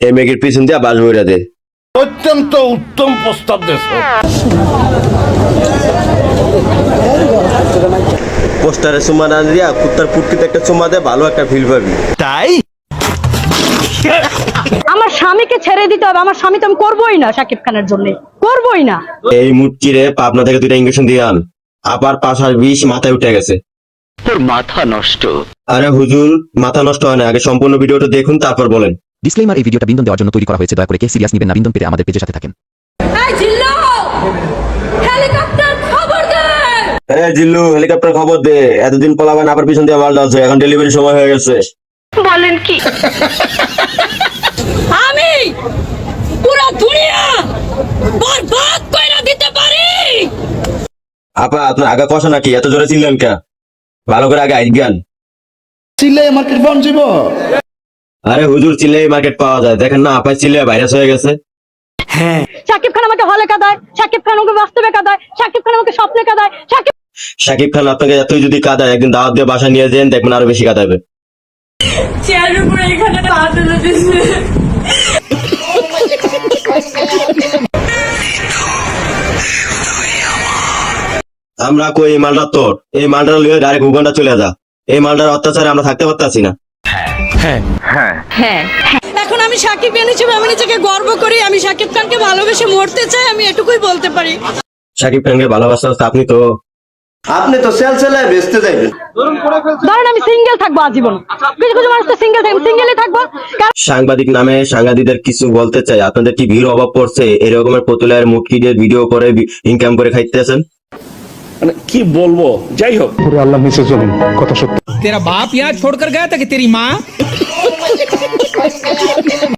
এই মেঘের পিছন দিয়া বাস বইরা দে। অত্যন্ত উত্তম প্রস্তাব দেশ পোস্টারে চুমা না দিয়া কুত্তার পুটকিতে একটা চুমা দে ভালো একটা ফিল পাবি। তাই? আমার স্বামীকে ছেড়ে দিতে হবে আমার স্বামী তো আমি করবোই না সাকিব খানের জন্য। করবোই না। এই মুটকিরে পাবনা থেকে দুইটা ইঞ্জেকশন দিয়ে আন। আবার পাশার বিষ মাথায় উঠে গেছে। তোর মাথা নষ্ট। আরে হুজুর মাথা নষ্ট হয় না আগে সম্পূর্ণ ভিডিওটা দেখুন তারপর বলেন। ডিসক্লেমার এই ভিডিওটা বিনোদন দেওয়ার জন্য তৈরি করা হয়েছে দয়া করে কে সিরিয়াস নেবেন না বিনোদন পেতে আমাদের পেজের সাথে থাকেন। এই জিল্লু! হেলিকপ্টার খবর দে! আরে জিল্লু হেলিকপ্টার খবর দে এতদিন পলাবান আবার পিছন দিয়ে মাল ডালছে এখন ডেলিভারি সময় হয়ে গেছে। বলেন কি? আমি পুরো দুনিয়া বরবাদ কইরা দিতে পারি! আপা আপনার আগা কষা নাকি এত জোরে চিনলেন কে? ভালো করে আগে আইজ্ঞান চিল্লে মার্কেট বন যাব আরে হুজুর চিল্লাই মার্কেট পাওয়া যায়। দেখেন না আপায় চিল্লে ভাইরাস হয়ে গেছে। হ্যাঁ। সাকিব খান আমাকে হলে কাদায় সাকিব খান আমাকে বাস্তবে কাদায় সাকিব খান আমাকে স্বপ্নে কাদায় সাকিব শাকিব খান আপনাকে এতই যদি কাদায় একদিন দাওয়াত দিয়ে বাসা নিয়ে যেন দেখবেন আরও বেশি কাদাবে। চেয়ারের উপরে এখানে পা তুলে দিছে আমরা কই এই মালটা তোর? এই মালটা লিয়ে ডাইরেক্ট উগান্ডা চলে যা। এই মালটার অত্যাচারে আমরা থাকতে পারতাছি না। এখন আমি সাকিব খান হিসেবে আমি নিজেকে গর্ব করি আমি সাকিব খানকে ভালোবেসে মরতে চাই আমি এটুকুই বলতে পারি। শাকিব খানকে ভালোবাসা আপনি তো আপনি তো সেল সেলায় বেচতে যাইবেন। ধরেন আমি সিঙ্গেল থাকব আজীবন। কিছু কিছু মানুষ তো সিঙ্গেল থাকবে সিঙ্গেলই থাকব। সাংবাদিক নামে সাংবাদিকদের কিছু বলতে চাই। আপনাদের কি ভিড় অভাব পড়ছে? এরকমের পুতুলের মুটকি দিয়ে ভিডিও করে ইনকাম করে খাইতেছেন? মানে কি বলব? যাই হোক। পুরো আল্লাহ নিচে জমিন কথা সত্য। তেরা বাপ ইয়া ছোড় কর গায়া তা কি তেরি মা